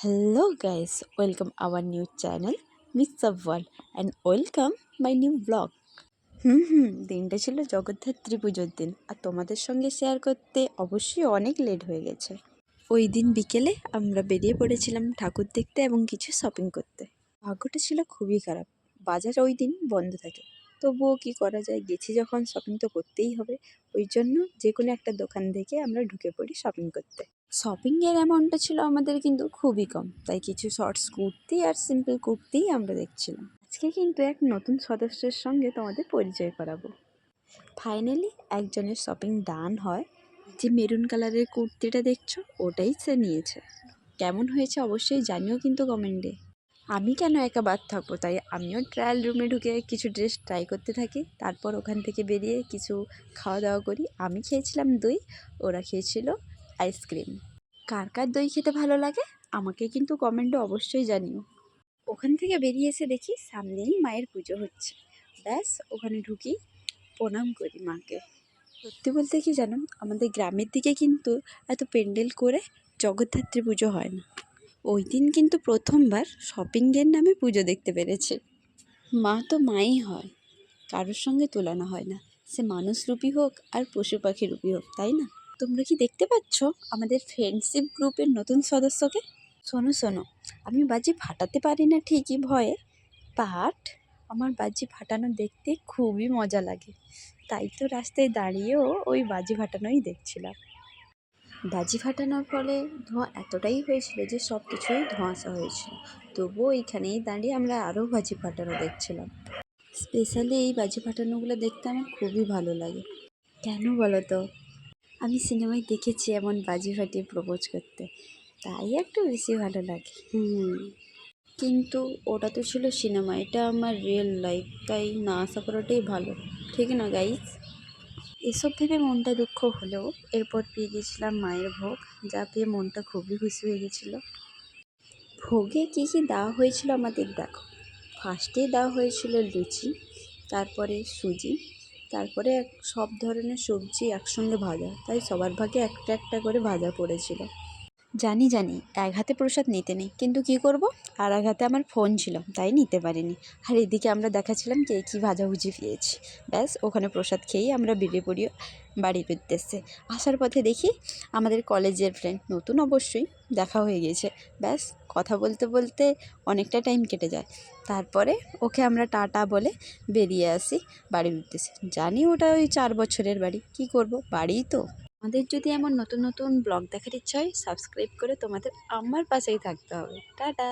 Hello guys, welcome our new channel Mix of World and welcome my new vlog. Hmm hmm দিনটা ছিল জগদ্ধাত্রী পুজোর দিন আর তোমাদের সঙ্গে শেয়ার করতে অবশ্যই অনেক লেট হয়ে গেছে। ওই দিন বিকেলে আমরা বেরিয়ে পড়েছিলাম ঠাকুর দেখতে এবং কিছু শপিং করতে। ভাগ্যটা ছিল খুবই খারাপ। বাজার ওই দিন বন্ধ থাকে। তবুও কি করা যায়? গেছি যখন শপিং তো করতেই হবে। ওই জন্য যে কোনো একটা দোকান থেকে আমরা ঢুকে পড়ি শপিং করতে। শপিংয়ের অ্যামাউন্টটা ছিল আমাদের কিন্তু খুবই কম। তাই কিছু শর্টস কুর্তি আর সিম্পল কুর্তিই আমরা দেখছিলাম। আজকে কিন্তু এক নতুন সদস্যের সঙ্গে তোমাদের পরিচয় করাবো। ফাইনালি একজনের শপিং ডান হয়। যে মেরুন কালারের কুর্তিটা দেখছ ওটাই সে নিয়েছে। কেমন হয়েছে অবশ্যই জানিও কিন্তু কমেন্টে আমি কেন একা বাদ থাকব? তাই আমিও ট্রায়াল রুমে ঢুকে কিছু ড্রেস ট্রাই করতে থাকি। তারপর ওখান থেকে বেরিয়ে কিছু খাওয়া দাওয়া করি। আমি খেয়েছিলাম দই, ওরা খেয়েছিল আইসক্রিম কার কার দই খেতে ভালো লাগে? আমাকে কিন্তু কমেন্টে অবশ্যই জানিও। ওখান থেকে বেরিয়ে এসে দেখি সামনেই মায়ের পুজো হচ্ছে। ব্যাস, ওখানে ঢুকি, প্রণাম করি মাকে। সত্যি বলতে কি জানো? আমাদের গ্রামের দিকে কিন্তু এত প্যান্ডেল করে জগদ্ধাত্রী পুজো হয় না। ওই দিন কিন্তু প্রথমবার শপিংয়ের নামে পুজো দেখতে পেরেছে। মা তো মাই হয়, কারোর সঙ্গে তুলনা হয় না। সে মানুষ মানুষরূপী হোক আর পশু পাখি রূপী হোক, তাই না? তোমরা কি দেখতে পাচ্ছ আমাদের ফ্রেন্ডশিপ গ্রুপের নতুন সদস্যকে? শোনো শোনো, আমি বাজি ফাটাতে পারি না ঠিকই ভয়ে বাট আমার বাজি ফাটানো দেখতে খুবই মজা লাগে। তাই তো রাস্তায় দাঁড়িয়েও ওই বাজি ফাটানোই দেখছিলাম। বাজি ফাটানোর ফলে ধোঁয়া এতটাই হয়েছিল যে সব কিছুই ধোঁয়াশা হয়েছিল। তবুও এইখানেই দাঁড়িয়ে আমরা আরও বাজি ফাটানো দেখছিলাম। স্পেশালি এই বাজি ফাটানোগুলো দেখতে আমার খুবই ভালো লাগে। কেন বলো তো আমি সিনেমায় দেখেছি এমন বাজি ফাটিয়ে প্রপোজ করতে। তাই একটু বেশি ভালো লাগে। হুম। কিন্তু ওটা তো ছিল সিনেমা, এটা আমার রিয়েল লাইফ তাই না আশা করাটাই ভালো। ঠিক না গাইজ এসব ভেবে মনটা দুঃখ হলেও এরপর পেয়ে গেছিলাম মায়ের ভোগ, যা পেয়ে মনটা খুবই খুশি হয়ে গেছিল ভোগে কী কী দেওয়া হয়েছিল আমাদের দেখো। ফার্স্টেই দেওয়া হয়েছিল লুচি, তারপরে সুজি, তারপরে সব ধরনের সবজি একসঙ্গে ভাজা। তাই সবার ভাগে একটা একটা করে ভাজা পড়েছিল। জানি জানি। এক হাতে প্রসাদ নিতে নেই। কিন্তু কি করব? আর এক হাতে আমার ফোন ছিল, তাই নিতে পারিনি। আর এদিকে আমরা দেখাচ্ছিলাম কে কী ভাজাভুজি পেয়েছি ব্যাস, ওখানে প্রসাদ খেয়েই আমরা বেরিয়ে পড়ি বাড়ির উদ্দেশ্যে। আসার পথে দেখি আমাদের কলেজের ফ্রেন্ড নতুন অবশ্যই দেখা হয়ে গিয়েছে। ব্যাস, কথা বলতে বলতে অনেকটা টাইম কেটে যায়। তারপরে ওকে আমরা টাটা বলে বেরিয়ে আসি বাড়ির উদ্দেশ্যে। জানি ওটা ওই চার বছরের বাড়ি। কি করব? বাড়িই তো। আমাদের যদি এমন নতুন নতুন ব্লগ দেখার ইচ্ছা হয় সাবস্ক্রাইব করে তোমাদের আমার পাশেই থাকতে হবে। টাটা!